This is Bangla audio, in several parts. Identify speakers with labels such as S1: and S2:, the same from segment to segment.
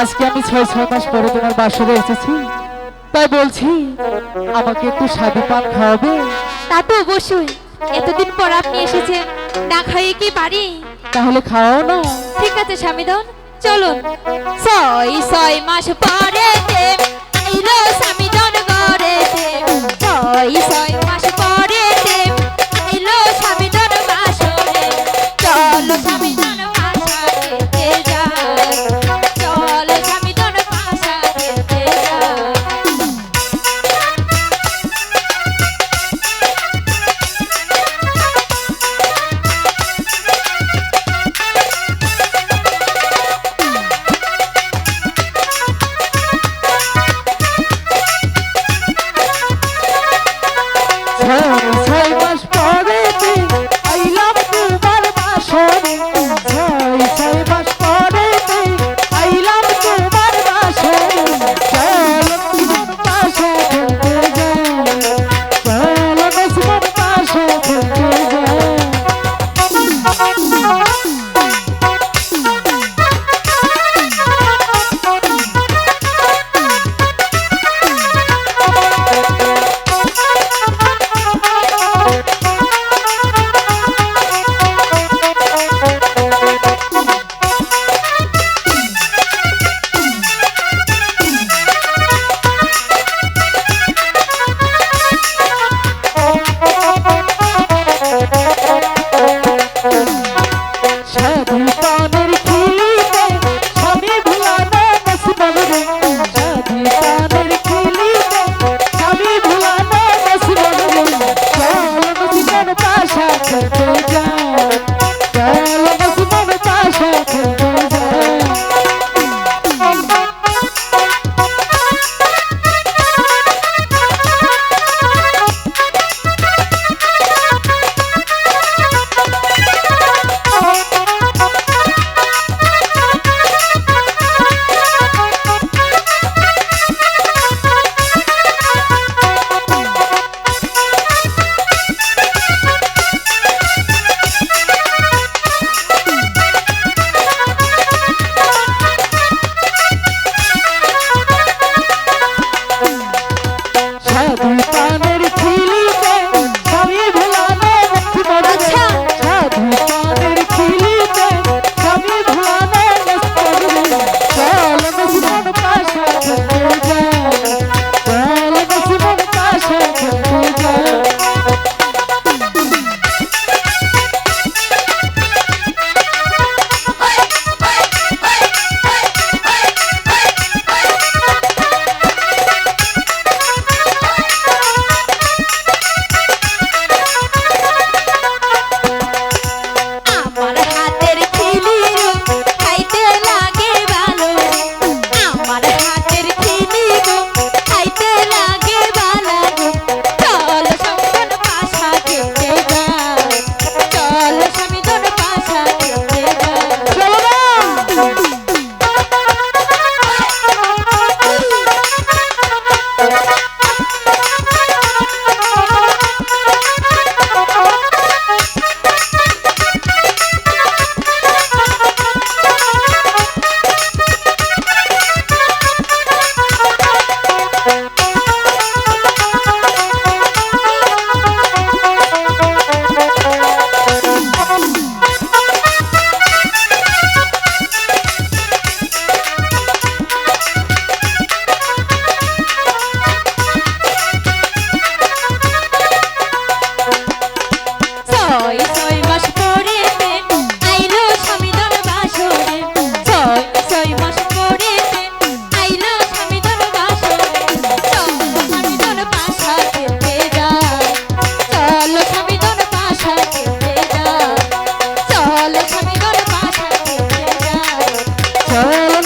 S1: আজকে আমি ছয় ছয় মাস পরে তোমার বাসরে এসেছি। তাই বলছি আমাকে একটু সাধু পান খাওয়াবে?
S2: তা তো অবশ্যই। এতদিন পর আপনি এসেছেন না খাইয়ে কি পারি
S1: তাহলে খাওয়াও না।
S2: ঠিক আছে স্বামী স্বামীধন চলুন। ছয় ছয় মাস পরে
S1: এলো স্বামী।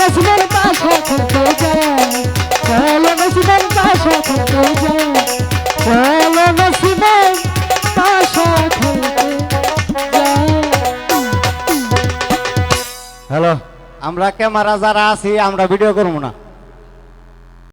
S1: মসজিদের পাশে থাকতে যায় চলো মসজিদের পাশে থাকতে যায় চলো মসজিদের
S3: হ্যালো আমরা ক্যামেরা যারা আছি আমরা ভিডিও করব না।